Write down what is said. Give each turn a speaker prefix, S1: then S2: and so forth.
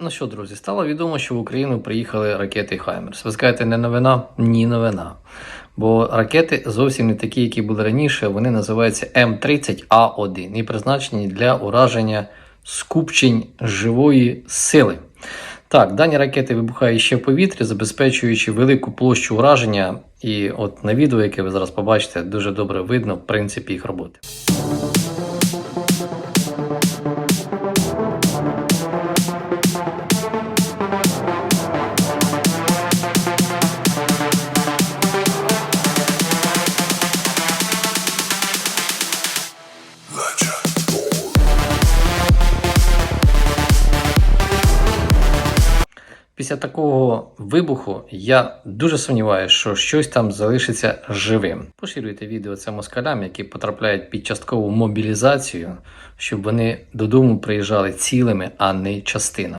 S1: Ну що, друзі, стало відомо, що в Україну приїхали ракети Хаймерс. Ви скажете, не новина? Ні, новина. Бо ракети зовсім не такі, які були раніше. Вони називаються М30А1 і призначені для ураження скупчень живої сили. Так, дані ракети вибухають ще в повітрі, забезпечуючи велику площу ураження. І от на відео, яке ви зараз побачите, дуже добре видно в принципі їх роботи. Після такого вибуху я дуже сумніваюся, що щось там залишиться живим. Поширюйте відео це москалям, які потрапляють під часткову мобілізацію, щоб вони додому приїжджали цілими, а не частинами.